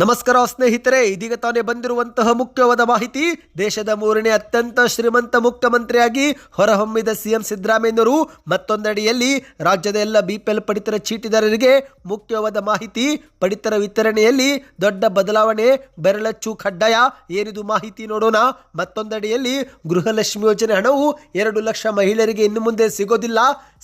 ನಮಸ್ಕಾರ ಸ್ನೇಹಿತರೆ, ಇದೀಗ ತಾನೇ ಬಂದಿರುವಂತಹ ಮುಖ್ಯವಾದ ಮಾಹಿತಿ. ದೇಶದ ಮೂರನೇ ಅತ್ಯಂತ ಶ್ರೀಮಂತ ಮುಖ್ಯಮಂತ್ರಿಯಾಗಿ ಹೊರಹೊಮ್ಮಿದ ಸಿಎಂ ಸಿದ್ದರಾಮಯ್ಯನವರು ಮತ್ತೊಂದಡಿಯಲ್ಲಿ ರಾಜ್ಯದ ಎಲ್ಲ ಬಿಪಿಎಲ್ ಪಡಿತರ ಚೀಟಿದಾರರಿಗೆ ಮುಖ್ಯವಾದ ಮಾಹಿತಿ. ಪಡಿತರ ವಿತರಣೆಯಲ್ಲಿ ದೊಡ್ಡ ಬದಲಾವಣೆ, ಬೆರಳಚ್ಚು ಕಡ್ಡಾಯ ಏನಿದು ಮಾಹಿತಿ ನೋಡೋಣ. ಮತ್ತೊಂದಡಿಯಲ್ಲಿ ಗೃಹಲಕ್ಷ್ಮಿ ಯೋಜನೆ ಹಣವು ಎರಡು ಲಕ್ಷ ಮಹಿಳೆಯರಿಗೆ ಇನ್ನು ಮುಂದೆ ಸಿಗೋದಿಲ್ಲ.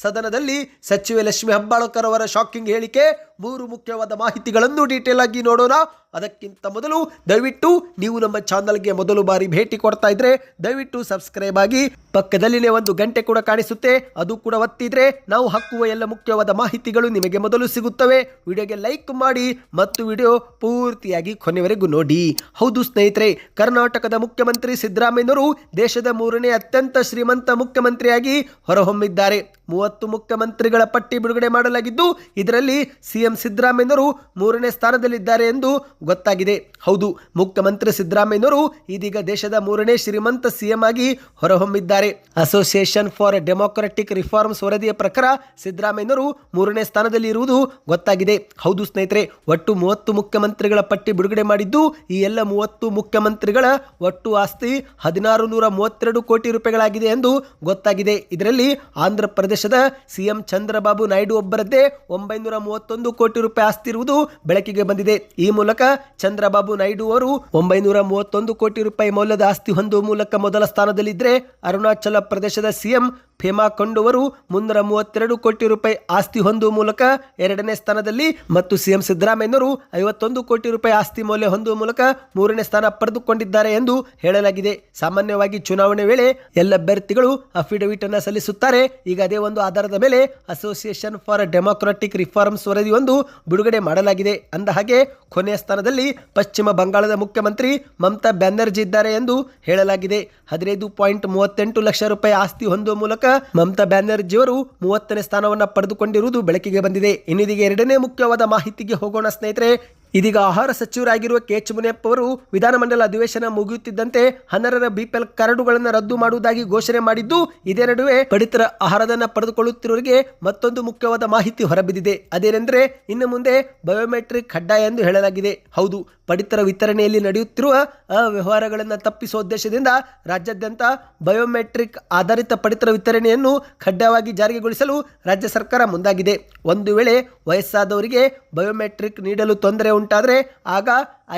ಸದನದಲ್ಲಿ ಸಚಿವೆ ಲಕ್ಷ್ಮಿ ಹೆಬ್ಬಾಳ್ಕರ್ ಅವರ ಶಾಕಿಂಗ್ ಹೇಳಿಕೆ. ಮೂರು ಮುಖ್ಯವಾದ ಮಾಹಿತಿಗಳನ್ನು ಡೀಟೇಲ್ ಆಗಿ ನೋಡೋಣ. ಅದಕ್ಕಿಂತ ಮೊದಲು ದಯವಿಟ್ಟು ನೀವು ನಮ್ಮ ಚಾನಲ್ಗೆ ಮೊದಲು ಬಾರಿ ಭೇಟಿ ಕೊಡ್ತಾ ಇದ್ರೆ ದಯವಿಟ್ಟು ಸಬ್ಸ್ಕ್ರೈಬ್ ಆಗಿ ಪಕ್ಕದಲ್ಲಿನೇ ಒಂದು ಗಂಟೆ ಕೂಡ ಕಾಣಿಸುತ್ತೆ, ಅದು ಕೂಡ ಒತ್ತಿದ್ರೆ ನಾವು ಹಾಕುವ ಎಲ್ಲ ಮುಖ್ಯವಾದ ಮಾಹಿತಿಗಳು ನಿಮಗೆ ಮೊದಲು ಸಿಗುತ್ತವೆ. ವಿಡಿಯೋಗೆ ಲೈಕ್ ಮಾಡಿ ಮತ್ತು ವಿಡಿಯೋ ಪೂರ್ತಿಯಾಗಿ ಕೊನೆವರೆಗೂ ನೋಡಿ. ಹೌದು ಸ್ನೇಹಿತರೆ, ಕರ್ನಾಟಕದ ಮುಖ್ಯಮಂತ್ರಿ ಸಿದ್ದರಾಮಯ್ಯನವರು ದೇಶದ ಮೂರನೇ ಅತ್ಯಂತ ಶ್ರೀಮಂತ ಮುಖ್ಯಮಂತ್ರಿಯಾಗಿ ಹೊರಹೊಮ್ಮಿದ್ದಾರೆ. ಮೂವತ್ತು ಮುಖ್ಯಮಂತ್ರಿಗಳ ಪಟ್ಟಿ ಬಿಡುಗಡೆ ಮಾಡಲಾಗಿದ್ದು, ಇದರಲ್ಲಿ ಸಿಎಂ ಸಿದ್ದರಾಮಯ್ಯನವರು ಮೂರನೇ ಸ್ಥಾನದಲ್ಲಿದ್ದಾರೆ ಎಂದು ಗೊತ್ತಾಗಿದೆ. ಹೌದು ಮುಖ್ಯಮಂತ್ರಿ ಸಿದ್ದರಾಮಯ್ಯನವರು ಇದೀಗ ದೇಶದ ಮೂರನೇ ಶ್ರೀಮಂತ ಸಿಎಂ ಆಗಿ ಹೊರಹೊಮ್ಮಿದ್ದಾರೆ. ಅಸೋಸಿಯೇಷನ್ ಫಾರ್ ಡೆಮೋಕ್ರೆಟಿಕ್ ರಿಫಾರ್ಮ್ಸ್ ವರದಿಯ ಪ್ರಕಾರ ಸಿದ್ದರಾಮಯ್ಯನವರು ಮೂರನೇ ಸ್ಥಾನದಲ್ಲಿ ಇರುವುದು ಗೊತ್ತಾಗಿದೆ. ಹೌದು ಸ್ನೇಹಿತರೆ, ಒಟ್ಟು ಮೂವತ್ತು ಮುಖ್ಯಮಂತ್ರಿಗಳ ಪಟ್ಟಿ ಬಿಡುಗಡೆ ಮಾಡಿದ್ದು, ಈ ಎಲ್ಲ ಮೂವತ್ತು ಮುಖ್ಯಮಂತ್ರಿಗಳ ಒಟ್ಟು ಆಸ್ತಿ ಹದಿನಾರು ನೂರ ಮೂವತ್ತೆರಡು ಕೋಟಿ ರೂಪಾಯಿಗಳಾಗಿದೆ ಎಂದು ಗೊತ್ತಾಗಿದೆ. ಇದರಲ್ಲಿ ಆಂಧ್ರ ಪ್ರದೇಶದ ಸಿಎಂ ಚಂದ್ರಬಾಬು ನಾಯ್ಡು ಒಬ್ಬರದ್ದೇ ಒಂಬೈನೂರ ಮೂವತ್ತೊಂದು ಕೋಟಿ ರೂಪಾಯಿ ಆಸ್ತಿ ಇರುವುದು ಬೆಳಕಿಗೆ ಬಂದಿದೆ. ಈ ಮೂಲಕ ಚಂದ್ರಬಾಬು ನಾಯ್ಡು ಅವರು ಒಂಬೈನೂರ ಮೂವತ್ತೊಂದು ಕೋಟಿ ರೂಪಾಯಿ ಮೌಲ್ಯದ ಆಸ್ತಿ ಹೊಂದುವ ಮೂಲಕ ಮೊದಲ ಸ್ಥಾನದಲ್ಲಿದ್ದರೆ ಅರುಣಾಚಲ ಪ್ರದೇಶದ ಸಿಎಂ ಫೇಮಾ ಕೊಂಡವರು ಮುನ್ನೂರ ಮೂವತ್ತೆರಡು ಕೋಟಿ ರೂಪಾಯಿ ಆಸ್ತಿ ಹೊಂದುವ ಮೂಲಕ ಎರಡನೇ ಸ್ಥಾನದಲ್ಲಿ ಮತ್ತು ಸಿಎಂ ಸಿದ್ದರಾಮಯ್ಯನವರು ಐವತ್ತೊಂದು ಕೋಟಿ ರೂಪಾಯಿ ಆಸ್ತಿ ಮೌಲ್ಯ ಹೊಂದುವ ಮೂಲಕ ಮೂರನೇ ಸ್ಥಾನ ಪಡೆದುಕೊಂಡಿದ್ದಾರೆ ಎಂದು ಹೇಳಲಾಗಿದೆ. ಸಾಮಾನ್ಯವಾಗಿ ಚುನಾವಣೆ ವೇಳೆ ಎಲ್ಲ ಅಭ್ಯರ್ಥಿಗಳು ಅಫಿಡವಿಟ್ ಅನ್ನು ಸಲ್ಲಿಸುತ್ತಾರೆ. ಈಗ ಅದೇ ಒಂದು ಆಧಾರದ ಮೇಲೆ ಅಸೋಸಿಯೇಷನ್ ಫಾರ್ ಡೆಮೊಕ್ರಾಟಿಕ್ ರಿಫಾರ್ಮ್ಸ್ ವರದಿಯೊಂದು ಬಿಡುಗಡೆ ಮಾಡಲಾಗಿದೆ. ಅಂದ ಹಾಗೆ ಕೊನೆಯ ಸ್ಥಾನದಲ್ಲಿ ಪಶ್ಚಿಮ ಬಂಗಾಳದ ಮುಖ್ಯಮಂತ್ರಿ ಮಮತಾ ಬ್ಯಾನರ್ಜಿ ಇದ್ದಾರೆ ಎಂದು ಹೇಳಲಾಗಿದೆ. ಹದಿನೈದು ಪಾಯಿಂಟ್ ಮೂವತ್ತೆಂಟು ಲಕ್ಷ ರೂಪಾಯಿ ಆಸ್ತಿ ಹೊಂದುವ ಮೂಲಕ ಮಮತಾ ಬ್ಯಾನರ್ಜಿಯವರು ಮೂವತ್ತನೇ ಸ್ಥಾನವನ್ನು ಪಡೆದುಕೊಂಡಿರುವುದು ಬೆಳಕಿಗೆ ಬಂದಿದೆ. ಇನ್ನಿದೀಗ ಎರಡನೇ ಮುಖ್ಯವಾದ ಮಾಹಿತಿಗೆ ಹೋಗೋಣ ಸ್ನೇಹಿತರೆ. ಇದೀಗ ಆಹಾರ ಸಚಿವರಾಗಿರುವ ಕೆ ಎಚ್ ಮುನಿಯಪ್ಪ ಅವರು ವಿಧಾನಮಂಡಲ ಅಧಿವೇಶನ ಮುಗಿಯುತ್ತಿದ್ದಂತೆ ಹನ್ನರರ ಬಿಪಿಎಲ್ ಕರಡುಗಳನ್ನು ರದ್ದು ಮಾಡುವುದಾಗಿ ಘೋಷಣೆ ಮಾಡಿದ್ದು, ಇದೇ ನಡುವೆ ಪಡಿತರ ಆಹಾರದನ್ನ ಪಡೆದುಕೊಳ್ಳುತ್ತಿರುವವರಿಗೆ ಮತ್ತೊಂದು ಮುಖ್ಯವಾದ ಮಾಹಿತಿ ಹೊರಬಿದ್ದಿದೆ. ಅದೇನೆಂದರೆ, ಇನ್ನು ಮುಂದೆ ಬಯೋಮೆಟ್ರಿಕ್ ಕಡ್ಡಾಯ ಎಂದು ಹೇಳಲಾಗಿದೆ. ಹೌದು ಪಡಿತರ ವಿತರಣೆಯಲ್ಲಿ ನಡೆಯುತ್ತಿರುವ ಅವ್ಯವಹಾರಗಳನ್ನು ತಪ್ಪಿಸುವ ಉದ್ದೇಶದಿಂದ ರಾಜ್ಯಾದ್ಯಂತ ಬಯೋಮೆಟ್ರಿಕ್ ಆಧಾರಿತ ಪಡಿತರ ವಿತರಣೆಯನ್ನು ಕಡ್ಡಾಯವಾಗಿ ಜಾರಿಗೊಳಿಸಲು ರಾಜ್ಯ ಸರ್ಕಾರ ಮುಂದಾಗಿದೆ. ಒಂದು ವೇಳೆ ವಯಸ್ಸಾದವರಿಗೆ ಬಯೋಮೆಟ್ರಿಕ್ ನೀಡಲು ತೊಂದರೆ ಉಂಟಾದರೆ ಆಗ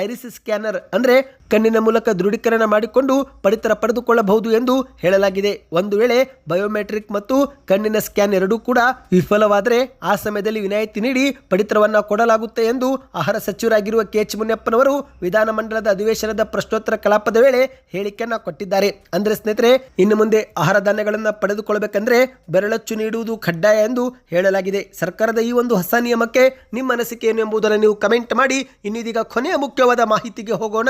ಐರಿಸ್ ಸ್ಕ್ಯಾನರ್ ಅಂದರೆ ಕಣ್ಣಿನ ಮೂಲಕ ದೃಢೀಕರಣ ಮಾಡಿಕೊಂಡು ಪಡಿತರ ಪಡೆದುಕೊಳ್ಳಬಹುದು ಎಂದು ಹೇಳಲಾಗಿದೆ. ಒಂದು ವೇಳೆ ಬಯೋಮೆಟ್ರಿಕ್ ಮತ್ತು ಕಣ್ಣಿನ ಸ್ಕ್ಯಾನ್ ಎರಡೂ ಕೂಡ ವಿಫಲವಾದರೆ ಆ ಸಮಯದಲ್ಲಿ ವಿನಾಯಿತಿ ನೀಡಿ ಪಡಿತರವನ್ನು ಕೊಡಲಾಗುತ್ತೆ ಎಂದು ಆಹಾರ ಸಚಿವರಾಗಿರುವ ಕೆ ಎಚ್ ಮುನಿಯಪ್ಪನವರು ವಿಧಾನಮಂಡಲದ ಅಧಿವೇಶನದ ಪ್ರಶ್ನೋತ್ತರ ಕಲಾಪದ ವೇಳೆ ಹೇಳಿಕೆಯನ್ನು ಕೊಟ್ಟಿದ್ದಾರೆ. ಅಂದ್ರೆ ಸ್ನೇಹಿತರೆ, ಇನ್ನು ಮುಂದೆ ಆಹಾರ ಧಾನ್ಯಗಳನ್ನು ಪಡೆದುಕೊಳ್ಳಬೇಕಂದ್ರೆ ಬೆರಳಚ್ಚು ನೀಡುವುದು ಕಡ್ಡಾಯ ಎಂದು ಹೇಳಲಾಗಿದೆ. ಸರ್ಕಾರದ ಈ ಒಂದು ಹೊಸ ನಿಯಮಕ್ಕೆ ನಿಮ್ಮ ಅನಿಸಿಕೆ ಏನು ಎಂಬುದನ್ನು ನೀವು ಕಮೆಂಟ್ ಮಾಡಿ. ಇನ್ನಿದೀಗ ಕೊನೆಯ ಮುಖ್ಯವಾದ ಮಾಹಿತಿಗೆ ಹೋಗೋಣ.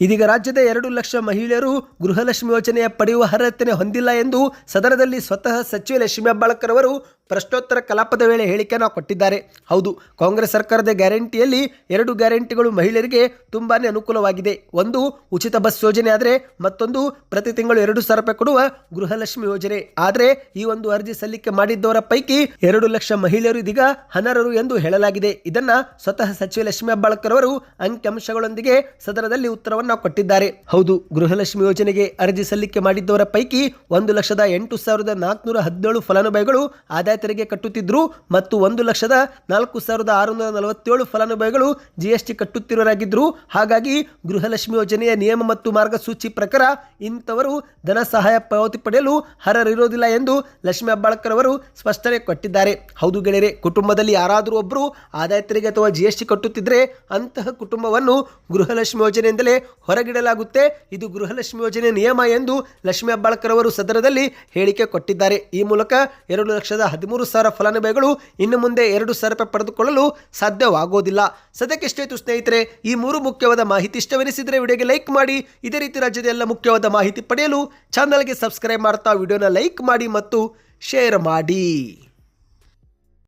ಇದೀಗ ರಾಜ್ಯದ ಎರಡು ಲಕ್ಷ ಮಹಿಳೆಯರು ಗೃಹಲಕ್ಷ್ಮಿ ಯೋಜನೆಯ ಪಡೆಯುವ ಅರ್ಹತೆ ಹೊಂದಿಲ್ಲ ಎಂದು ಸದನದಲ್ಲಿ ಸ್ವತಃ ಸಚಿವೆ ಲಕ್ಷ್ಮೀ ಹೆಬ್ಬಾಳ್ಕರ್ ಅವರು ಪ್ರಶ್ನೋತ್ತರ ಕಲಾಪದ ವೇಳೆ ಹೇಳಿಕೆ ನಾವು ಕೊಟ್ಟಿದ್ದಾರೆ. ಹೌದು, ಕಾಂಗ್ರೆಸ್ ಸರ್ಕಾರದ ಗ್ಯಾರಂಟಿಯಲ್ಲಿ ಎರಡು ಗ್ಯಾರಂಟಿಗಳು ಮಹಿಳೆಯರಿಗೆ ತುಂಬಾ ಅನುಕೂಲವಾಗಿದೆ. ಒಂದು, ಉಚಿತ ಬಸ್ ಯೋಜನೆ ಆದರೆ, ಮತ್ತೊಂದು, ಪ್ರತಿ ತಿಂಗಳು ಎರಡು ಸಾವಿರ ರೂಪಾಯಿ ಕೊಡುವ ಗೃಹಲಕ್ಷ್ಮಿ ಯೋಜನೆ. ಆದರೆ, ಈ ಒಂದು ಅರ್ಜಿ ಸಲ್ಲಿಕೆ ಮಾಡಿದ್ದವರ ಪೈಕಿ ಎರಡು ಲಕ್ಷ ಮಹಿಳೆಯರು ಇದೀಗ ಹನರರು ಎಂದು ಹೇಳಲಾಗಿದೆ. ಇದನ್ನ ಸ್ವತಃ ಸಚಿವ ಲಕ್ಷ್ಮೀ ಹೆಬ್ಬಾಳ್ಕರ್ ಅವರು ಅಂಕಿಅಂಶಗಳೊಂದಿಗೆ ಸದನದಲ್ಲಿ ಉತ್ತರವನ್ನು ಕೊಟ್ಟಿದ್ದಾರೆ. ಹೌದು, ಗೃಹಲಕ್ಷ್ಮಿ ಯೋಜನೆಗೆ ಅರ್ಜಿ ಸಲ್ಲಿಕೆ ಮಾಡಿದ್ದವರ ಪೈಕಿ ಒಂದು ಲಕ್ಷದ ಎಂಟು ಸಾವಿರದ ನಾಲ್ಕುನೂರ ಹದಿನೇಳು ಫಲಾನುಭವಿಗಳು ಆದಾಯ ತೆರಿಗೆ ಕಟ್ಟುತ್ತಿದ್ದರು ಮತ್ತು ಒಂದು ಲಕ್ಷದ ನಾಲ್ಕು ಸಾವಿರದ ಆರುನೂರ ನಲವತ್ತೇಳು ಫಲಾನುಭವಿಗಳು ಜಿ ಎಸ್ ಟಿ ಕಟ್ಟುತ್ತಿರುವರಾಗಿದ್ದರು ಹಾಗಾಗಿ ಗೃಹಲಕ್ಷ್ಮಿ ಯೋಜನೆಯ ನಿಯಮ ಮತ್ತು ಮಾರ್ಗಸೂಚಿ ಪ್ರಕಾರ ಇಂಥವರು ಧನ ಸಹಾಯ ಪಾವತಿ ಪಡೆಯಲು ಅರ್ಹರಿರೋದಿಲ್ಲ ಎಂದು ಲಕ್ಷ್ಮಿ ಹೆಬ್ಬಾಳ್ಕರ್ ಅವರು ಸ್ಪಷ್ಟನೆ ಕೊಟ್ಟಿದ್ದಾರೆ. ಹೌದು ಗೆಳೆಯರೆ, ಕುಟುಂಬದಲ್ಲಿ ಯಾರಾದರೂ ಒಬ್ಬರು ಆದಾಯ ತೆರಿಗೆ ಅಥವಾ ಜಿ ಎಸ್ ಟಿ ಕಟ್ಟುತ್ತಿದ್ದರೆ ಅಂತಹ ಕುಟುಂಬವನ್ನು ಗೃಹಲಕ್ಷ್ಮಿ ಯೋಜನೆಯಿಂದಲೇ ಹೊರಗಿಡಲಾಗುತ್ತೆ. ಇದು ಗೃಹಲಕ್ಷ್ಮಿ ಯೋಜನೆ ನಿಯಮ ಎಂದು ಲಕ್ಷ್ಮೀ ಹೆಬ್ಬಾಳ್ಕರ್ ಅವರು ಸದನದಲ್ಲಿ ಹೇಳಿಕೆ ಕೊಟ್ಟಿದ್ದಾರೆ. ಈ ಮೂಲಕ ಎರಡು ಲಕ್ಷದ ಹದಿಮೂರು ಸಾವಿರ ಫಲಾನುಭವಿಗಳು ಇನ್ನು ಮುಂದೆ ಎರಡು ಸಾವಿರ ರೂಪಾಯಿ ಪಡೆದುಕೊಳ್ಳಲು ಸಾಧ್ಯವಾಗೋದಿಲ್ಲ. ಸದ್ಯಕ್ಕೆ ಎಷ್ಟಾಯಿತು ಸ್ನೇಹಿತರೆ, ಈ ಮೂರು ಮುಖ್ಯವಾದ ಮಾಹಿತಿ ಇಷ್ಟವೆನಿಸಿದರೆ ವಿಡಿಯೋಗೆ ಲೈಕ್ ಮಾಡಿ, ಇದೇ ರೀತಿ ರಾಜ್ಯದ ಎಲ್ಲ ಮುಖ್ಯವಾದ ಮಾಹಿತಿ ಪಡೆಯಲು ಚಾನಲ್ಗೆ ಸಬ್ಸ್ಕ್ರೈಬ್ ಮಾಡ್ತಾ ವಿಡಿಯೋನ ಲೈಕ್ ಮಾಡಿ ಮತ್ತು ಶೇರ್ ಮಾಡಿ.